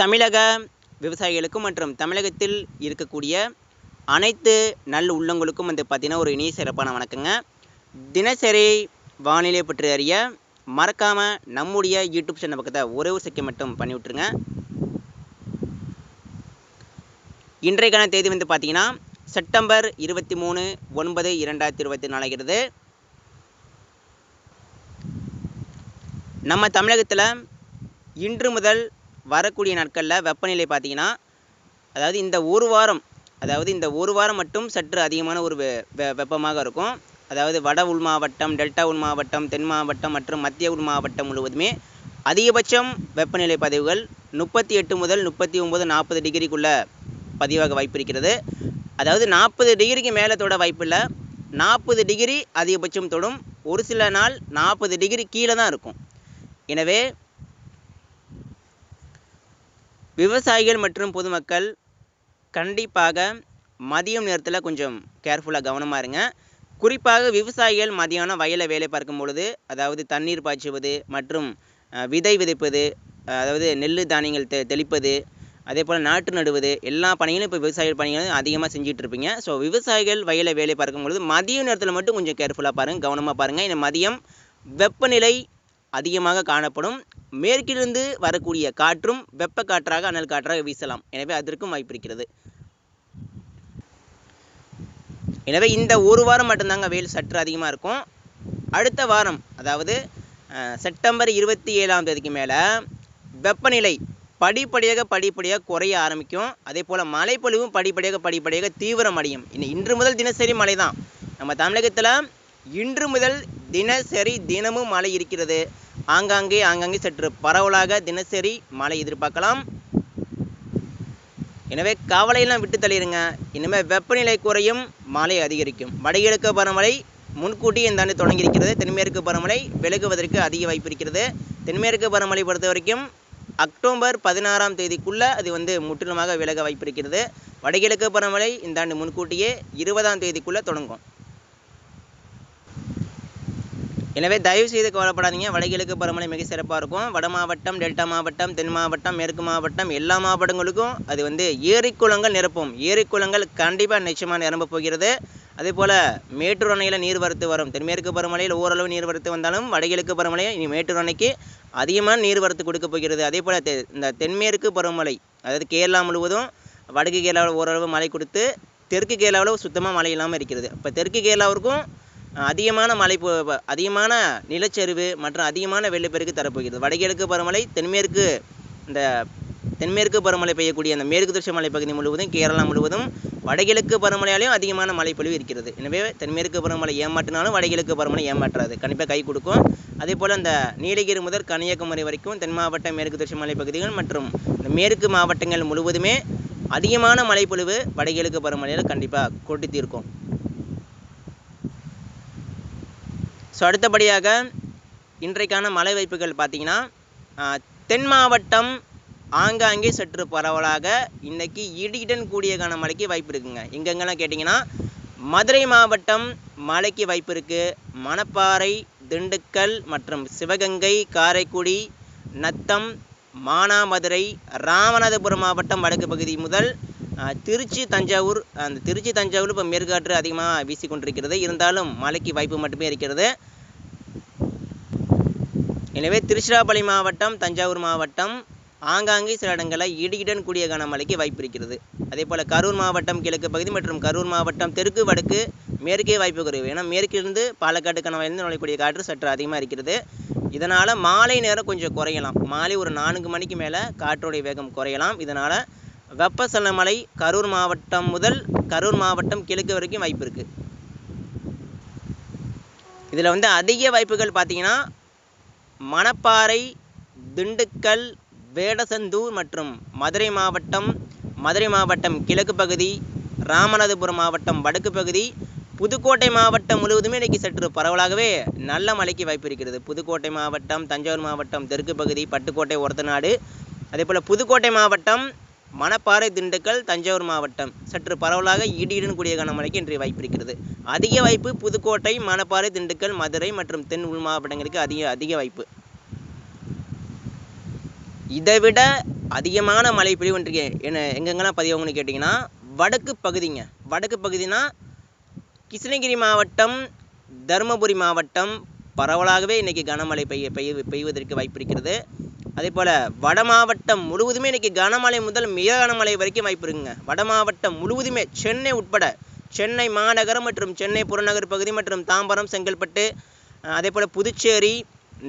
தமிழக விவசாயிகளுக்கும் மற்றும் தமிழகத்தில் இருக்கக்கூடிய அனைத்து நல் உள்ளங்களுக்கும் வந்து பார்த்திங்கன்னா ஒரு இனிய சிறப்பான வணக்கங்க. தினசரி வானிலை பற்றி அறிய மறக்காமல் நம்முடைய யூடியூப் சேனல் பக்கத்தை ஒரே ஒரு செகண்ட் மட்டும் பண்ணி விட்ருங்க இன்றைக்கான தேதி வந்து பார்த்திங்கன்னா செப்டம்பர் இருபத்தி மூணு ஒன்பது இரண்டாயிரத்தி இருபத்தி நாலாகிறது நம்ம தமிழகத்தில் இன்று முதல் வரக்கூடிய நாட்களில் வெப்பநிலை பார்த்திங்கன்னா அதாவது இந்த ஒரு வாரம் அதாவது இந்த ஒரு வாரம் மட்டும் சற்று அதிகமான ஒரு வெ வெ- வெப்பமாக இருக்கும். அதாவது வட உள் மாவட்டம் டெல்டா உள் மாவட்டம் தென் மாவட்டம் மற்றும் மத்திய உள் மாவட்டம் முழுவதுமே அதிகபட்சம் வெப்பநிலை பதிவுகள் முப்பத்தி எட்டு முதல் முப்பத்தி ஒம்பது நாற்பது டிகிரிக்குள்ளே பதிவாக வாய்ப்பு இருக்கிறது. அதாவது நாற்பது டிகிரிக்கு மேலே தொட வாய்ப்பில்லை நாற்பது டிகிரி அதிகபட்சம் தொடும் ஒரு சில நாள் நாற்பது டிகிரி கீழே தான் இருக்கும். எனவே விவசாயிகள் மற்றும் பொதுமக்கள் கண்டிப்பாக மதியம் நேரத்தில் கொஞ்சம் கேர்ஃபுல்லாக கவனமாக இருங்க. குறிப்பாக விவசாயிகள் மதியானம் வயலில் வேலை பார்க்கும் பொழுது அதாவது தண்ணீர் பாய்ச்சுவது மற்றும் விதை விதைப்பது அதாவது நெல் தானியங்கள் தெ தெளிப்பது அதே போல் நாற்று நடுவது எல்லா பணிகளும் இப்போ விவசாயிகள் பணிகளும் அதிகமாக செஞ்சுட்டு இருப்பீங்க. ஸோ விவசாயிகள் வயலை வேலை பார்க்கும் பொழுது மதிய நேரத்தில் மட்டும் கொஞ்சம் கேர்ஃபுல்லாக பாருங்கள் கவனமாக பாருங்கள் இந்த மதியம் வெப்பநிலை அதிகமாக காணப்படும். மேற்கிலிருந்து வரக்கூடிய காற்றும் வெப்ப காற்றாக அனல் காற்றாக வீசலாம். எனவே அதற்கும் வாய்ப்பு இருக்கிறது. எனவே இந்த ஒரு வாரம் மட்டும்தாங்க வெயில் சற்று அதிகமாக இருக்கும். அடுத்த வாரம் அதாவது அஹ், செப்டம்பர் இருபத்தி ஏழாம் தேதிக்கு மேலே வெப்பநிலை படிப்படியாக படிப்படியாக குறைய ஆரம்பிக்கும். அதே போல் மழைப்பொழிவும் படிப்படியாக படிப்படியாக தீவிரமடையும். இன்னும் இன்று முதல் தினசரி மழை தான் நம்ம தமிழகத்தில் இன்று முதல் தினசரி தினமும் மழை இருக்கிறது. ஆங்காங்கே ஆங்காங்கே சற்று பரவலாக தினசரி மழை எதிர்பார்க்கலாம். எனவே கவலையெல்லாம் விட்டு தள்ளிடுங்க. இனிமேல் வெப்பநிலை குறையும் மழை அதிகரிக்கும். வடகிழக்கு பருவமழை முன்கூட்டி இந்த ஆண்டு தொடங்கியிருக்கிறது. தென்மேற்கு பருவமழை விலகுவதற்கு அதிக வாய்ப்பு இருக்கிறது. தென்மேற்கு பருவமழை பொறுத்த வரைக்கும் அக்டோபர் பதினாறாம் தேதிக்குள்ளே அது வந்து முற்றிலுமாக விலக வாய்ப்பு இருக்கிறது. வடகிழக்கு பருவமழை இந்த ஆண்டு முன்கூட்டியே இருபதாம் தேதிக்குள்ளே தொடங்கும். எனவே தயவு செய்து கவலைப்படாதீங்க. வடகிழக்கு பருவமழை மிக சிறப்பாக இருக்கும். வட மாவட்டம் டெல்டா மாவட்டம் தென் மாவட்டம் மேற்கு மாவட்டம் எல்லா மாவட்டங்களுக்கும் அது வந்து ஏரிக்குளங்கள் நிரப்பும். ஏரிக்குளங்கள் கண்டிப்பாக நிச்சயமாக நிரம்ப போகிறது. அதே போல் மேட்டூர் அணையில் நீர்வரத்து வரும். தென்மேற்கு பருவமழையில் ஓரளவு நீர்வரத்து வந்தாலும் வடகிழக்கு பருவமழை இனி மேட்டூர் அணைக்கு அதிகமான நீர்வரத்து கொடுக்க போகிறது. அதே போல் தெ இந்த தென்மேற்கு பருவமழை அதாவது கேரளா முழுவதும் வடக்கு கேரளாவில் ஓரளவு மழை கொடுத்து தெற்கு கேரளாவில் சுத்தமாக மழை இல்லாமல் இருக்கிறது. இப்போ தெற்கு கேரளாவிற்கும் அதிகமான மழை பொ ப- அதிகமான நிலச்சரிவு மற்றும் அதிகமான வெள்ளப்பெருக்கு தரப்போகிறது. வடகிழக்கு பருவமழை தென்மேற்கு இந்த தென்மேற்கு பருவமழை பெய்யக்கூடிய அந்த மேற்கு தொடர்ச்சி மலைப்பகுதி முழுவதும் கேரளா முழுவதும் வடகிழக்கு பருவமழையாலையும் அதிகமான மழைப்பொழிவு இருக்கிறது. எனவே தென்மேற்கு பருவமழை ஏமாற்றினாலும் வடகிழக்கு பருவமழை ஏமாற்றாது. கண்டிப்பாக கை கொடுக்கும். அதே போல் இந்த நீலகிரி முதல் கன்னியாகுமரி வரைக்கும் தென் மாவட்ட மேற்கு தொடர்ச்சி மலைப்பகுதிகள் மற்றும் இந்த மேற்கு மாவட்டங்கள் முழுவதுமே அதிகமான மழைப்பொழிவு வடகிழக்கு பருவமழையில் கண்டிப்பாக கொட்டி தீர்க்கும். ஸோ அடுத்தபடியாக இன்றைக்கான மழை வாய்ப்புகள் பார்த்திங்கன்னா தென் மாவட்டம் ஆங்காங்கே சற்று பரவலாக இன்றைக்கி இடியுடன் கூடிய கனமழைக்கு வாய்ப்பு இருக்குங்க. எங்கெங்கெல்லாம் கேட்டிங்கன்னா மதுரை மாவட்டம் மழைக்கு வாய்ப்பு இருக்குது மணப்பாறை திண்டுக்கல் மற்றும் சிவகங்கை காரைக்குடி நத்தம் மானாமதுரை ராமநாதபுரம் மாவட்டம் வடக்கு பகுதி முதல் திருச்சி தஞ்சாவூர் அந்த திருச்சி தஞ்சாவூர் இப்போ மேற்காற்று அதிகமாக வீசிக்கொண்டிருக்கிறது. இருந்தாலும் மழைக்கு வாய்ப்பு மட்டுமே இருக்கிறது. எனவே திருச்சிராப்பள்ளி மாவட்டம் தஞ்சாவூர் மாவட்டம் ஆங்காங்கே சில இடங்களில் இடியுடன் கூடிய கனமழைக்கு வாய்ப்பு இருக்கிறது. அதே போல் கரூர் மாவட்டம் கிழக்கு பகுதி மற்றும் கரூர் மாவட்டம் தெற்கு வடக்கு மேற்கே வாய்ப்பு குறைவு. ஏன்னா மேற்கிலிருந்து பாலக்காட்டு கணவாயிலிருந்து நுழையக்கூடிய காற்று சற்று அதிகமாக இருக்கிறது. இதனால் மாலை நேரம் கொஞ்சம் குறையலாம். மாலை ஒரு நான்கு மணிக்கு மேலே காற்றுடைய வேகம் குறையலாம். இதனால் வெப்பசலன மழை கரூர் மாவட்டம் முதல் கரூர் மாவட்டம் கிழக்கு வரைக்கும் வாய்ப்பு இருக்குது இதில் வந்து அதிக வாய்ப்புகள் பார்த்தீங்கன்னா மணப்பாறை திண்டுக்கல் வேடசந்தூர் மற்றும் மதுரை மாவட்டம் மதுரை மாவட்டம் கிழக்கு பகுதி ராமநாதபுரம் மாவட்டம் வடக்கு பகுதி புதுக்கோட்டை மாவட்டம் முழுவதுமே இன்றைக்கி சற்று பரவலாகவே நல்ல மழைக்கு வாய்ப்பு இருக்கிறது. புதுக்கோட்டை மாவட்டம் தஞ்சாவூர் மாவட்டம் தெற்கு பகுதி பட்டுக்கோட்டை ஒரத்தநாடு. அதே போல் புதுக்கோட்டை மாவட்டம் மணப்பாறை திண்டுக்கல் தஞ்சாவூர் மாவட்டம். சற்று பரவலாக இடியுடன் கூடிய கனமழைக்கு இன்றைய வாய்ப்பு இருக்கிறது. அதிக வாய்ப்பு புதுக்கோட்டை மணப்பாறை திண்டுக்கல் மதுரை மற்றும் தென் உள் மாவட்டங்களுக்கு அதிக அதிக வாய்ப்பு. இதைவிட அதிகமான மழை பொழிவு இன்றைக்கு என்ன எங்கெங்கெல்லாம் பதிவாகும்னு கேட்டிங்கன்னா வடக்கு பகுதிங்க. வடக்கு பகுதினா கிருஷ்ணகிரி மாவட்டம் தருமபுரி மாவட்டம். பரவலாகவே இன்றைக்கி கனமழை பெய்ய பெய்ய பெய்வதற்கு வாய்ப்பு இருக்கிறது. அதே போல் வட மாவட்டம் முழுவதுமே இன்றைக்கி கனமழை முதல் மிக கனமழை வரைக்கும் வாய்ப்பு இருக்குங்க. வட மாவட்டம் முழுவதுமே சென்னை உட்பட சென்னை மாநகரம் மற்றும் சென்னை புறநகர் பகுதி மற்றும் தாம்பரம் செங்கல்பட்டு அதே போல் புதுச்சேரி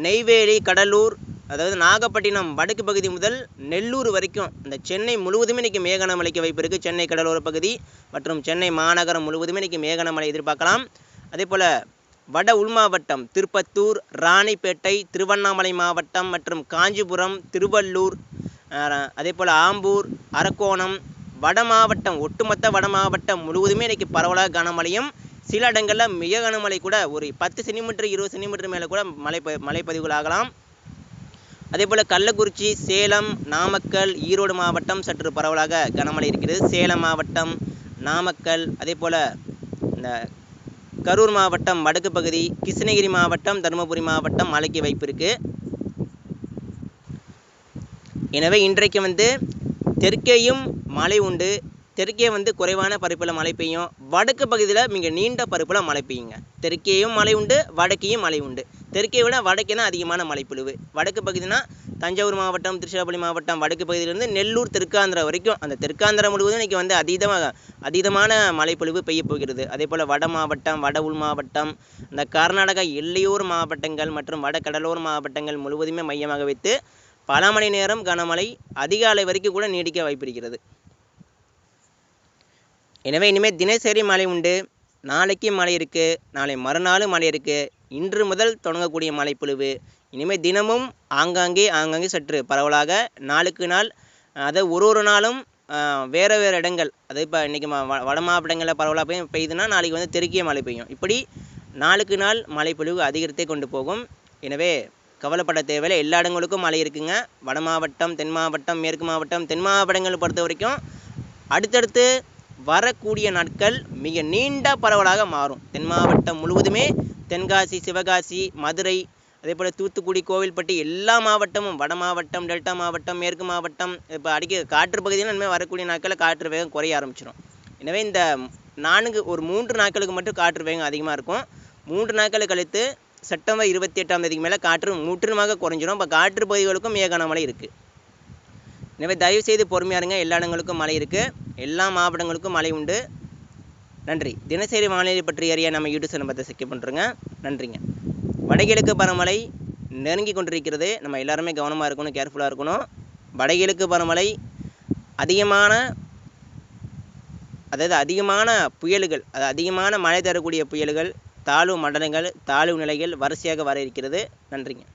நெய்வேலி கடலூர் அதாவது நாகப்பட்டினம் வடக்கு பகுதி முதல் நெல்லூர் வரைக்கும் இந்த சென்னை முழுவதுமே இன்றைக்கி மேகனமலைக்கு வாய்ப்பு இருக்குது சென்னை கடலோர பகுதி மற்றும் சென்னை மாநகரம் முழுவதுமே இன்றைக்கி மேகனமலை எதிர்பார்க்கலாம். அதே போல் வட உள் மாவட்டம் திருப்பத்தூர் ராணிப்பேட்டை திருவண்ணாமலை மாவட்டம் மற்றும் காஞ்சிபுரம் திருவள்ளூர் அதே போல் ஆம்பூர் அரக்கோணம் வட மாவட்டம் ஒட்டுமொத்த வட மாவட்டம் முழுவதுமே இன்றைக்கி பரவலாக கனமழையும் சில இடங்களில் மிக கனமழை கூட ஒரு பத்து சென்டிமீட்டர் இருபது சென்டிமீட்டர் மேலே கூட மழை ப மழைப்பதிவுகள் ஆகலாம். அதே போல் கள்ளக்குறிச்சி சேலம் நாமக்கல் ஈரோடு மாவட்டம் சற்று பரவலாக கனமழை இருக்கிறது சேலம் மாவட்டம் நாமக்கல் அதே போல் இந்த கரூர் மாவட்டம் வடக்கு பகுதி கிருஷ்ணகிரி மாவட்டம் தருமபுரி மாவட்டம் மழைக்கு வாய்ப்பு இருக்குது எனவே இன்றைக்கு வந்து தெற்கேயும் மழை உண்டு. தெற்கே வந்து குறைவான பரப்பில் மழை பெய்யும். வடக்கு பகுதியில் மிக நீண்ட பரப்பில் மழை பெய்யுங்க. தெற்கேயும் மழை உண்டு வடக்கேயும் மழை உண்டு. தெற்கே விட வடக்கே தான் அதிகமான மழைப்பொழிவு. வடக்கு பகுதினா தஞ்சாவூர் மாவட்டம் திருச்சிராப்பள்ளி மாவட்டம் வடக்கு பகுதியிலிருந்து நெல்லூர் தெற்காந்திரா வரைக்கும் அந்த தெற்காந்திரா முழுவதும் இன்றைக்கி வந்து அதீதமாக அதீதமான மழைப்பொழிவு பெய்ய போகிறது. அதே போல் வட மாவட்டம் வட உள் மாவட்டம் இந்த கர்நாடகா எல்லையோர் மாவட்டங்கள் மற்றும் வட கடலோர் மாவட்டங்கள் முழுவதுமே மையமாக வைத்து பல மணி நேரம் கனமழை அதிகாலை வரைக்கும் கூட நீடிக்க வாய்ப்பிருக்கிறது. எனவே இனிமேல் தினசரி மழை உண்டு. நாளைக்கு மழை இருக்குது நாளை மறுநாளும் மழை இருக்குது இன்று முதல் தொடங்கக்கூடிய மழைப்பொழிவு. இனிமேல் தினமும் ஆங்காங்கே ஆங்காங்கே சற்று பரவலாக நாளுக்கு நாள் அதை ஒரு ஒரு நாளும் வேறு வேறு இடங்கள் அது இப்போ இன்றைக்கி வட மாவட்டங்களில் பரவலாக பெய் பெய்யுதுன்னா நாளைக்கு வந்து தெற்கே மழை பெய்யும். இப்படி நாளுக்கு நாள் மழைப்பொழிவு அதிகரித்தே கொண்டு போகும். எனவே கவலைப்பட தேவையில்லை. எல்லா இடங்களுக்கும் மழை இருக்குங்க. வட மாவட்டம் தென் மாவட்டம் மேற்கு மாவட்டம் தென் மாவட்டங்களை பொறுத்த வரைக்கும் அடுத்தடுத்து வரக்கூடிய நாட்கள் மிக நீண்ட பரவலாக மாறும். தென் மாவட்டம் முழுவதுமே தென்காசி சிவகாசி மதுரை அதே போல் தூத்துக்குடி கோவில்பட்டி எல்லா மாவட்டமும் வட மாவட்டம் டெல்டா மாவட்டம் மேற்கு மாவட்டம் இப்போ அடிக்க காற்று பகுதியில் இனிமேல் வரக்கூடிய நாட்களில் காற்று வேகம் குறைய ஆரம்பிச்சிடும் எனவே இந்த நான்கு ஒரு மூன்று நாட்களுக்கு மட்டும் காற்று வேகம் அதிகமாக இருக்கும். மூன்று நாட்கள் கழித்து செப்டம்பர் இருபத்தி எட்டாம் தேதிக்கு மேலே காற்று முற்றிலுமாக குறைஞ்சிரும். இப்போ காற்று பகுதிகளுக்கும் மிக கனமழை இருக்குது எனவே தயவு செய்து பொறுமையாக இருங்க. எல்லா இடங்களுக்கும் மழை இருக்குது எல்லா மாவட்டங்களுக்கும் மழை உண்டு. நன்றி. தினசரி வானிலை பற்றி அறிய நம்ம யூடியூப் சேனல் பார்த்து செக் பண்ணுறோங்க நன்றிங்க. வடகிழக்கு பருவமழை நெருங்கி கொண்டிருக்கிறது. நம்ம எல்லாருமே கவனமாக இருக்கணும் கேர்ஃபுல்லாக இருக்கணும். வடகிழக்கு பருவமழை அதிகமான அதாவது அதிகமான புயல்கள் அது அதிகமான மழை தரக்கூடிய புயல்கள் தாழ்வு மண்டலங்கள் தாழ்வு நிலைகள் வரிசையாக வர இருக்கிறது. நன்றிங்க.